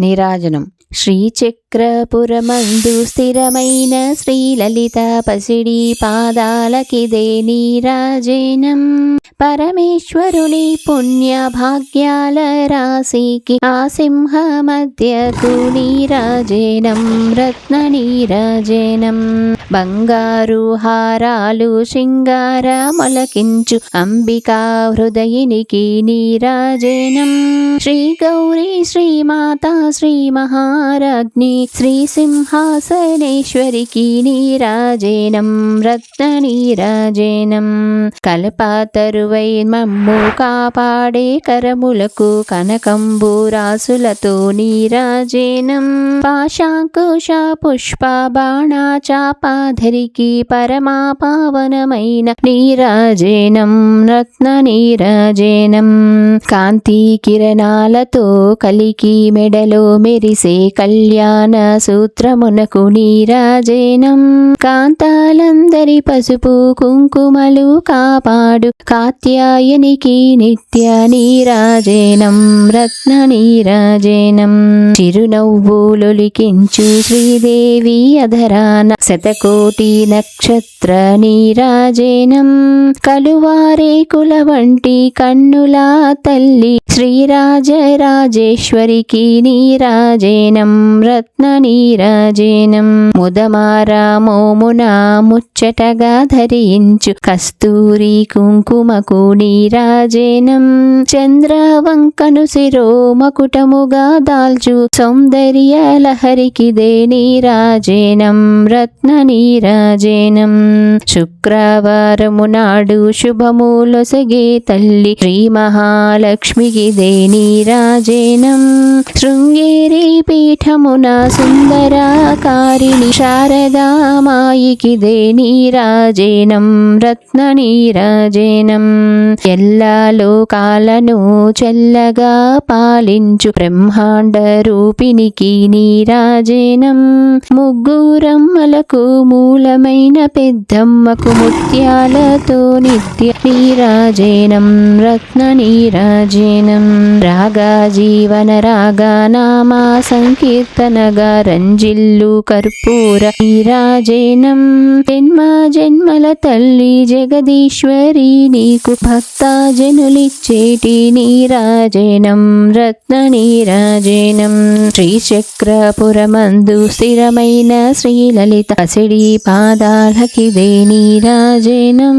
నీరాజనం. శ్రీచక్రపురమందు స్థిరమైన శ్రీలలిత పసిడి పాదాలకిదే నీరాజనం. పరమేశ్వరుని పుణ్య భాగ్యాల రాశికి ఆ సింహ మధ్యకు నీరాజనం రత్న నీరాజనం. బంగారు హారాలు శృంగార మొలకించు అంబికా హృదయనికి నీరాజనం. శ్రీ గౌరీ శ్రీమాతా శ్రీ మహారాజ్ఞి శ్రీ సింహాసనేశ్వరికి నీరాజనం రత్న నీరాజనం మమ్ము కాపాడే కరములకు కనకంబూరాసులతో నీరాజేనం. పాశాంకుశ పుష్ప బాణాచాపాధరికి పరమా పావనమైన నీరాజేనం రత్న నీరాజేనం కాంతి కిరణాలతో కలికి మెడలో మెరిసే కళ్యాణ సూత్రమునకు నీరాజేనం. కాంతాలందరి పసుపు కుంకుమలు కాపాడు కాత్యాయనికి నిత్య నీరాజేనం రత్న నీరాజేనం. చిరునవ్వులొలికించు శ్రీదేవి అధరాన శతకోటి నక్షత్ర నీరాజేనం. కలువారే కుల వంటి కన్నులా తల్లి శ్రీరాజరాజేశ్వరికి నీరాజేనం రత్న ఉదమారామో మునా ముచ్చటగా ధరించు కస్తూరి కుంకుమకు నీరాజేనం చంద్రవంకను శిరో మకుటముగా దాల్చు సౌందర్య లహరికిదే నీరాజేనం రత్న నీరాజేనం శుక్రవారము నాడు శుభములొసగే తల్లి శ్రీ రాజేనం శృంగ శృంగేరి పీఠమున సుందరాకారిణి శారదామాయికిదే నీరాజనం రత్న నీరాజేనం. ఎల్లా లోకాలను చెల్లగా పాలించు బ్రహ్మాండ రూపినికి నీరాజేనం. ముగ్గురమ్మలకు మూలమైన పెద్దమ్మకు ముత్యాలతో నిత్య నీరాజేనం రత్న నీరాజేనం. రాగా జీవన రాగా నామా సంకీర్తనగా రంజిల్లు కర్పూర నీరాజనం. జన్మ జన్మల తల్లి జగదీశ్వరి నీకు భక్త జనులిచ్చేటి నీరాజేనం రత్న నీరాజేనం. శ్రీచక్రపురమందు స్థిరమైన శ్రీలలిత సిడి పాదాలకిదే నీరాజేనం.